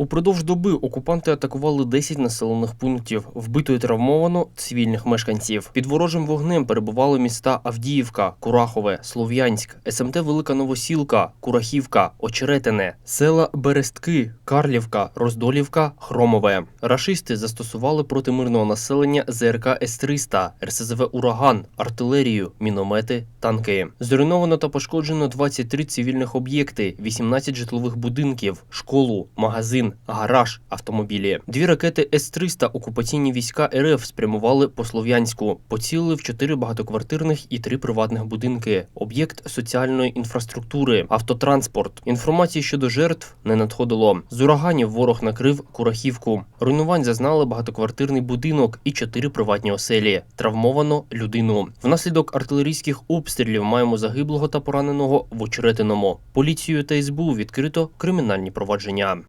Упродовж доби окупанти атакували 10 населених пунктів. Вбито і травмовано цивільних мешканців. Під ворожим вогнем перебували міста Авдіївка, Курахове, Слов'янськ, СМТ Велика Новосілка, Курахівка, Очеретине, села Берестки, Карлівка, Роздолівка, Хромове. Рашисти застосували проти мирного населення ЗРК С-300, РСЗВ Ураган, артилерію, міномети, танки. Зруйновано та пошкоджено 23 цивільних об'єкти, 18 житлових будинків, школу, магазин, гараж, автомобілі. Дві ракети С-300 окупаційні війська РФ спрямували по Слов'янську, поцілили в чотири багатоквартирних і три приватних будинки, об'єкт соціальної інфраструктури, автотранспорт. Інформації щодо жертв не надходило. З ураганів ворог накрив Курахівку. Руйнувань зазнали багатоквартирний будинок і чотири приватні оселі. Травмовано людину. Внаслідок артилерійських обстрілів маємо загиблого та пораненого в Очеретиному. Поліцією та СБУ відкрито кримінальні провадження.